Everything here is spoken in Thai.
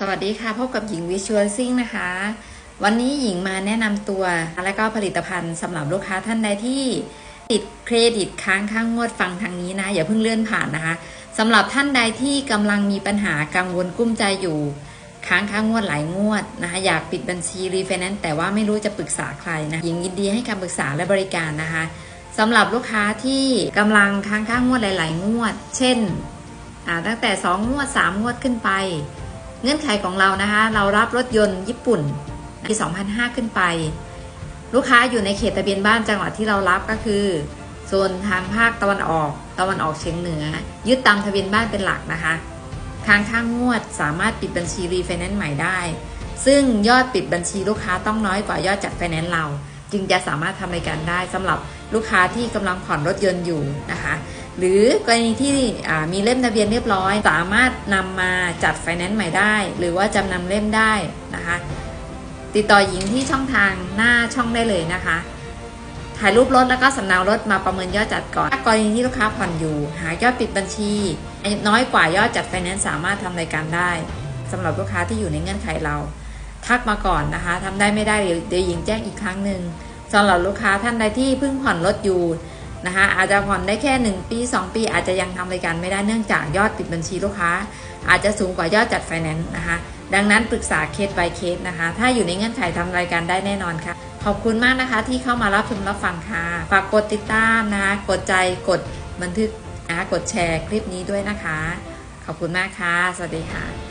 สวัสดีค่ะ พบกับหญิงวิชวลซิ่งนะคะ วันนี้หญิงมาแนะนำตัวและก็ผลิตภัณฑ์สำหรับลูกค้าท่านใดที่ติดเครดิตค้างข้างงวดฟังทางนี้นะ อย่าเพิ่งเลื่อนผ่านนะคะสำหรับท่านใดที่กำลังมีปัญหากังวลกุ้มใจอยู่ค้างข้างงวดหลายงวดนะคะอยากปิดบัญชีรีไฟแนนซ์แต่ว่าไม่รู้จะปรึกษาใครนะหญิงยินดีให้คำปรึกษาและบริการนะคะสำหรับลูกค้าที่กำลังค้างข้างงวดหลาย ๆ งวด เช่นตั้งแต่ 2 งวด 3 งวดขึ้นไป เงื่อนไขของเรานะคะ เรารับรถยนต์ญี่ปุ่นปี2005 ขึ้นไป ลูกค้าอยู่ในเขตทะเบียนบ้านจังหวัดที่เรารับก็คือโซนทางภาคตะวันออก ตะวันออกเฉียงเหนือ ยึดตามทะเบียนบ้านเป็นหลักนะคะค้างข้างงวดสามารถปิดบัญชีรีไฟแนนซ์ใหม่ได้ ซึ่งยอดปิดบัญชีลูกค้าต้องน้อยกว่ายอดจัดไฟแนนซ์เรา จึงจะสามารถทำรายการได้สำหรับลูกค้าที่กำลังผ่อนรถยนต์อยู่นะคะ หรือกรณีที่มีเล่มทะเบียนเรียบร้อย สามารถนำมาจัดไฟแนนซ์ใหม่ได้ หรือว่าจำนำเล่มได้นะคะ ติดต่อหญิงที่ช่องทางหน้าช่องได้เลยนะคะ ถ่ายรูปรถแล้วก็สำเนารถมาประเมินยอดจัดก่อนถ้ากรณีที่ลูกค้าผ่อนอยู่ หายอดปิดบัญชี น้อยกว่ายอดจัดไฟแนนซ์สามารถทำรายการได้สำหรับลูกค้าที่อยู่ในเงื่อนไขเรา ทักมาก่อนนะคะทำได้ไม่ได้เดี๋ยวเดี๋ยวหญิงแจ้งอีกครั้งหนึ่งสำหรับลูกค้าท่านใดที่เพิ่งผ่อนรถอยู่ นะคะอาจจะผ่อนได้แค่ 1 ปี 2 ปี อาจจะยังทำรายการไม่ได้เนื่องจากยอดปิดบัญชีลูกค้า อาจจะสูงกว่ายอดจัดไฟแนนซ์นะคะ ดังนั้นปรึกษาเคส by เคสนะคะ ถ้าอยู่ในเงื่อนไขทำรายการได้แน่นอนค่ะ ขอบคุณมากนะคะที่เข้ามารับชมรับฟังค่ะ ฝากกดติดตามนะคะกดใจกดบันทึกนะคะกดแชร์คลิปนี้ด้วยนะคะ ขอบคุณมากค่ะ สวัสดีค่ะ